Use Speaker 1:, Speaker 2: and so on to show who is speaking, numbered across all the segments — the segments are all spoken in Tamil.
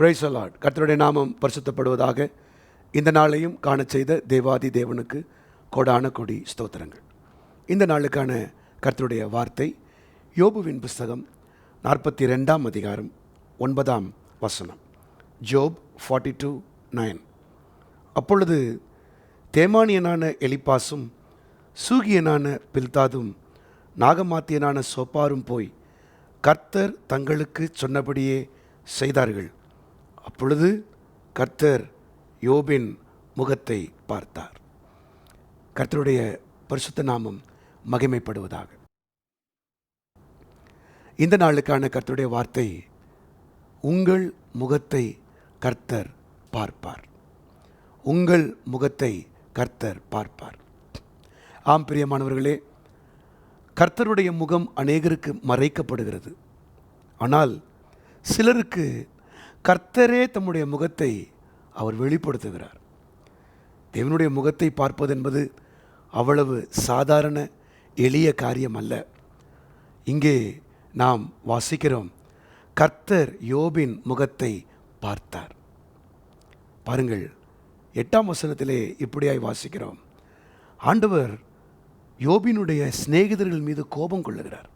Speaker 1: பிரைஸ் அலாட் கர்த்தருடைய நாமம் பரிசுத்தப்படுவதாக இந்த நாளையும் காண செய்த தேவாதி தேவனுக்கு கொடான கொடி ஸ்தோத்திரங்கள். இந்த நாளுக்கான கர்த்தருடைய வார்த்தை யோபுவின் புஸ்தகம் நாற்பத்தி ரெண்டாம் அதிகாரம் ஒன்பதாம் வசனம். Job forty two nine. அப்பொழுது தேமானியனான எலிப்பாசும் சூகியனான பில்தாதும் நாகமாத்தியனான சோப்பாரும் போய் கர்த்தர் தங்களுக்கு சொன்னபடியே செய்தார்கள். அப்பொழுது கர்த்தர் யோபின் முகத்தை பார்த்தார். கர்த்தருடைய பரிசுத்த நாமம் மகிமைப்படுவதாக. இந்த நாளுக்கான கர்த்தருடைய வார்த்தை உங்கள் முகத்தை கர்த்தர் பார்ப்பார். உங்கள் முகத்தை கர்த்தர் பார்ப்பார். ஆம் பிரியமானவர்களே கர்த்தருடைய முகம் அநேகருக்கு மறைக்கப்படுகிறது. ஆனால் சிலருக்கு கர்த்தரே தம்முடைய முகத்தை அவர் வெளிப்படுத்துகிறார். தேவனுடைய முகத்தை பார்ப்பது என்பது அவ்வளவு சாதாரண எளிய காரியம் அல்ல. இங்கே நாம் வாசிக்கிறோம் கர்த்தர் யோபின் முகத்தை பார்த்தார். பாருங்கள் எட்டாம் வசனத்திலே இப்படியாய் வாசிக்கிறோம். ஆண்டவர் யோபினுடைய சிநேகிதர்கள் மீது கோபம் கொள்ளுகிறார்.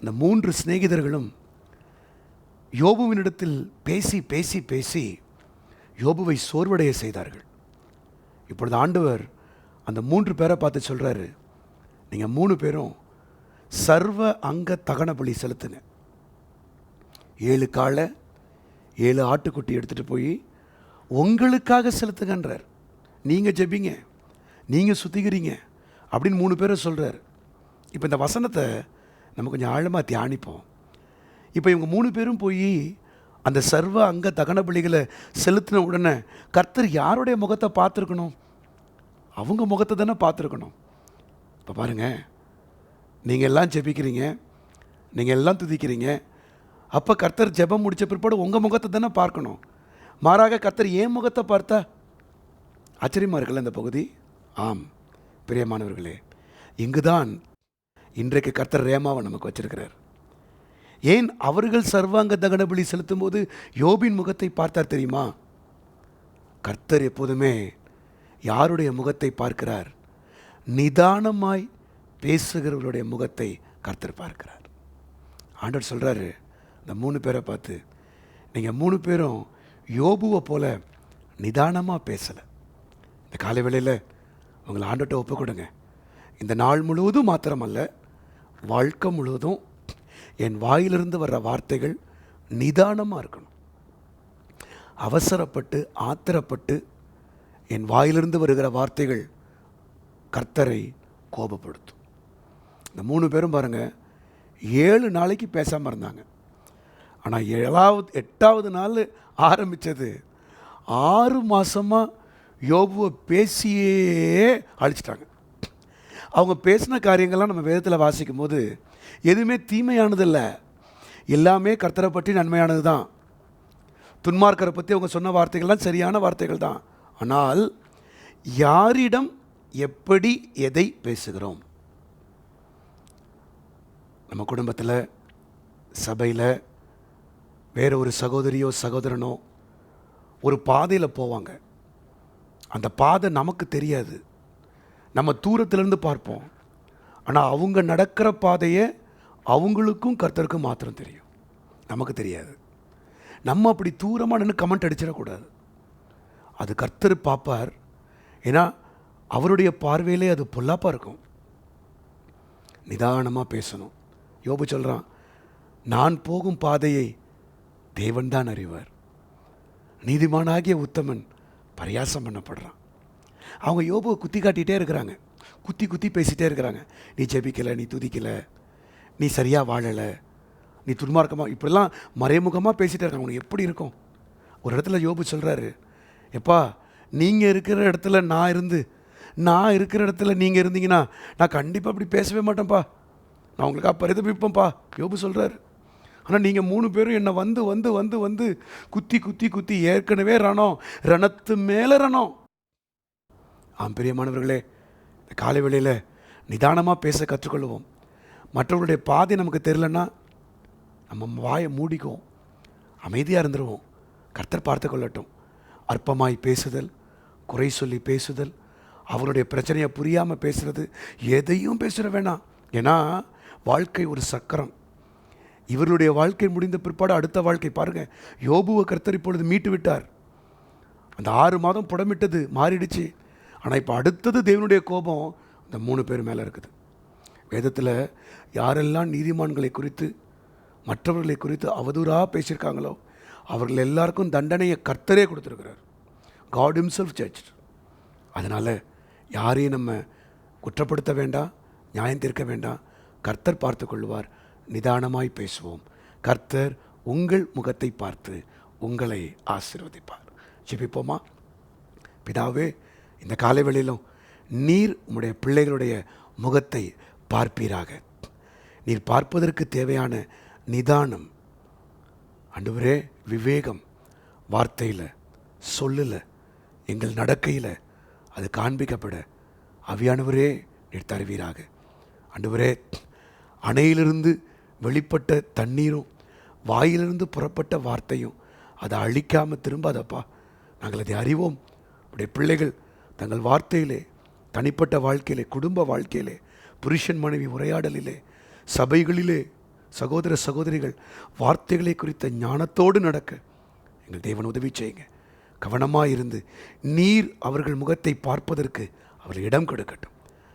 Speaker 1: அந்த மூன்று சிநேகிதர்களும் யோபுவினிடத்தில் பேசி பேசி பேசி யோபுவை சோர்வடைய செய்தார்கள். இப்பொழுது ஆண்டவர் அந்த மூன்று பேரை பார்த்து சொல்கிறாரு நீங்கள் மூணு பேரும் சர்வ அங்க தகன பலி செலுத்துங்க. ஏழு காலை ஏழு ஆட்டுக்குட்டி எடுத்துகிட்டு போய் உங்களுக்காக செலுத்துங்கன்றார். நீங்கள் ஜெபிங்க நீங்கள் சுத்திக்கிறீங்க அப்படின்னு மூணு பேரை சொல்கிறார் இப்போ இந்த வசனத்தை நம்ம கொஞ்சம் ஆழமாக தியானிப்போம். இப்போ இவங்க மூணு பேரும் போய் அந்த சர்வ அங்க தகன பலிகளை செலுத்தின உடனே கர்த்தர் யாருடைய முகத்தை பார்த்துருக்கணும்? அவங்க முகத்தை தானே பார்த்துருக்கணும். இப்போ பாருங்கள் நீங்கள் எல்லாம் ஜெபிக்கிறீங்க நீங்கள் எல்லாம் துதிக்கிறீங்க. அப்போ கர்த்தர் ஜெபம் முடித்த பிற்பாடு உங்கள் முகத்தை தானே பார்க்கணும். மாறாக கர்த்தர் ஏன் முகத்தை பார்த்தா ஆச்சரியமாக இருக்குல்ல இந்த பகுதி? ஆம் பிரியமானவர்களே இங்கு தான் இன்றைக்கு கர்த்தர் ரேமாவை நமக்கு வச்சிருக்கிறார். ஏன் அவர்கள் சர்வாங்க தகனபலி செலுத்தும் போது யோபின் முகத்தை பார்த்தார் தெரியுமா? கர்த்தர் எப்போதுமே யாருடைய முகத்தை பார்க்கிறார்? நிதானமாய் பேசுகிறவர்களுடைய முகத்தை கர்த்தர் பார்க்கிறார். ஆண்டவர் சொல்கிறாரு இந்த மூணு பேரை பார்த்து நீங்கள் மூணு பேரும் யோபுவை போல நிதானமாக பேசலை. இந்த காலை வேளையில் உங்களை ஆண்டோட்ட ஒப்பு கொடுங்க. இந்த நாள் முழுவதும் மாத்திரமல்ல வாழ்க்கை முழுவதும் என் வாயிலிருந்து வர்ற வார்த்தைகள் நிதானமாக இருக்கணும். அவசரப்பட்டு ஆத்திரப்பட்டு என் வாயிலிருந்து வருகிற வார்த்தைகள் கர்த்தரை கோபப்படுத்தும். இந்த மூணு பேரும் பாருங்கள் ஏழு நாளைக்கு பேசாமல் இருந்தாங்க. ஆனால் ஏழாவது எட்டாவது நாள் ஆரம்பித்தது ஆறு மாதமாக யோபுவை பேசியே அழிச்சிட்டாங்க. அவங்க பேசின காரியங்கள்லாம் நம்ம வேதத்தில் வாசிக்கும் போது எதுவுமே தீமையானதில்ல. எல்லாமே கர்த்தரை பற்றி நன்மையானது தான் துன்மார்க்கரை பற்றி அவங்க சொன்ன வார்த்தைகள்லாம் சரியான வார்த்தைகள் தான் ஆனால் யாரிடம் எப்படி எதை பேசுகிறோம்? நம்ம குடும்பத்தில் சபையில் வேற ஒரு சகோதரியோ சகோதரனோ ஒரு பாதையில் போவாங்க. அந்த பாதை நமக்கு தெரியாது. நம்ம தூரத்துலேருந்து பார்ப்போம். ஆனால் அவங்க நடக்கிற பாதையை அவங்களுக்கும் கர்த்தருக்கும் மாத்திரம் தெரியும். நமக்கு தெரியாது. நம்ம அப்படி தூரமாக நின்று கமெண்ட் அடிச்சிடக்கூடாது. அது கர்த்தர் பார்ப்பார். ஏன்னா அவருடைய பார்வையிலே அது பொல்லாப்பாக இருக்கும். நிதானமாக பேசணும். யோபு சொல்கிறான் நான் போகும் பாதையை தேவன்தான் அறிவார். நீதிமானாகிய உத்தமன் பரியாசம் பண்ணப்படுறான். அவங்க யோபுவை குத்தி காட்டிகிட்டே இருக்கிறாங்க. குத்தி குத்தி பேசிகிட்டே இருக்கிறாங்க. நீ ஜெபிக்கலை நீ துதிக்கலை நீ சரியாக வாழலை நீ துன்மார்க்கமாக இப்படிலாம் மறைமுகமாக பேசிகிட்டே இருக்காங்க. உனக்கு எப்படி இருக்கும்? ஒரு இடத்துல யோபு சொல்கிறாரு எப்பா நீங்கள் இருக்கிற இடத்துல நான் இருந்து நான் இருக்கிற இடத்துல நீங்கள் இருந்தீங்கன்னா நான் கண்டிப்பாக அப்படி பேசவே மாட்டேன்ப்பா. நான் உங்களுக்காக பரிதபிப்பேன்ப்பா யோபு சொல்கிறாரு ஆனால் நீங்கள் மூணு பேரும் என்னை வந்து வந்து வந்து வந்து குத்தி குத்தி குத்தி ஏற்கனவே ரணம் ரணத்து மேலே ரணம். ஆம் பிரியமானவர்களே மாணவர்களே காலை வேளையில் நிதானமாக பேச கற்றுக்கொள்வோம். மற்றவர்களுடைய பாதை நமக்கு தெரிலன்னா நம்ம வாயை மூடிக்குவோம். அமைதியாக இருந்துருவோம். கர்த்தர் பார்த்து கொள்ளட்டும். அற்பமாய் பேசுதல் குறை சொல்லி பேசுதல் அவருடைய பிரச்சனையை புரியாமல் பேசுகிறது எதையும் பேசுகிற வேணாம். ஏன்னா வாழ்க்கை ஒரு சக்கரம். இவர்களுடைய வாழ்க்கை முடிந்த பிற்பாடு அடுத்த வாழ்க்கை. பாருங்க யோபுவை கர்த்தர் இப்பொழுது மீட்டு விட்டார். அந்த ஆறு மாதம் புடமிட்டது மாறிடுச்சு. ஆனால் இப்போ அடுத்தது தேவனுடைய கோபம் இந்த மூணு பேர் மேலே இருக்குது. வேதத்தில் யாரெல்லாம் நீதிமான்களை குறித்து மற்றவர்களை குறித்து அவதூறாக பேசியிருக்காங்களோ அவர்கள் எல்லாருக்கும் தண்டனையை கர்த்தரே கொடுத்துருக்கிறார். காட் ஹிம்செல்ஃப் ஜட்ஜ் அதனால் யாரையும் நம்ம குற்றப்படுத்த வேண்டாம் நியாயம் தீர்க்க வேண்டாம். கர்த்தர் பார்த்து கொள்வார். நிதானமாய் பேசுவோம். கர்த்தர் உங்கள் முகத்தை பார்த்து உங்களை ஆசீர்வதிப்பார். ஜெபிப்போமா? பிதாவே இந்த காலை வேளையிலும் நீர் உம்முடைய பிள்ளைகளுடைய முகத்தை பார்ப்பீராக. நீர் பார்ப்பதற்கு தேவையான நிதானம். அன்றுவரே விவேகம். வார்த்தையில் சொல்லில் எங்கள் நடக்கையில் அது காண்பிக்கப்பட அவியானவரே நீர் தருவீராக. அன்றுவரே அணையிலிருந்து வெளிப்பட்ட தண்ணீரும் வாயிலிருந்து புறப்பட்ட வார்த்தையும் அதை அழிக்காமல் திரும்பாதப்பா. நாங்கள் அதை அறிவோம். உடைய பிள்ளைகள் தங்கள் வார்த்தையிலே தனிப்பட்ட வாழ்க்கையிலே குடும்ப வாழ்க்கையிலே புருஷன் மனைவி உரையாடலிலே சபைகளிலே சகோதர சகோதரிகள் வார்த்தைகளை குறித்த ஞானத்தோடு நடக்க எங்கள் தேவன் உதவி செய்யுங்க. கவனமாக இருந்து நீர் அவர்கள் முகத்தை பார்ப்பதற்கு அவர்கள் இடம் கொடுக்கட்டும்.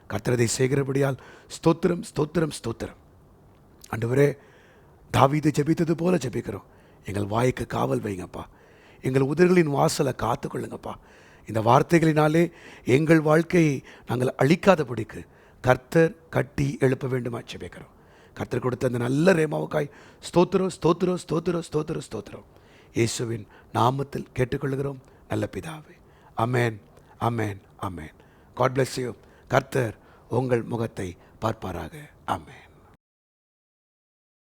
Speaker 1: கர்த்தரதை செய்கிறபடியால் ஸ்தோத்திரம் ஸ்தோத்திரம் ஸ்தோத்திரம். அன்றுவரே தாவீது ஜபித்தது போல ஜெபிக்கிறோம். எங்கள் வாய்க்கு காவல் வைங்கப்பா. எங்கள் உதர்களின் வாசலை காத்துக்கொள்ளுங்கப்பா. இந்த வார்த்தைகளினாலே எங்கள் வாழ்க்கையை நாங்கள் அழிக்காதபடிக்கு கர்த்தர் கட்டி எழுப்ப வேண்டுமா ஜெபிக்கிறோம் கர்த்தர் கொடுத்த அந்த நல்ல ரேமாவுக்காய் ஸ்தோத்திரம் ஸ்தோத்திரம் ஸ்தோத்திரம் ஸ்தோத்திரம் ஸ்தோத்திரம். இயேசுவின் நாமத்தில் கேட்டுக்கொள்கிறோம். நல்ல பிதாவே. அமேன் அமேன் அமேன் காட் பிளஸ் யூ கர்த்தர் உங்கள் முகத்தை பார்ப்பாராக. அமேன்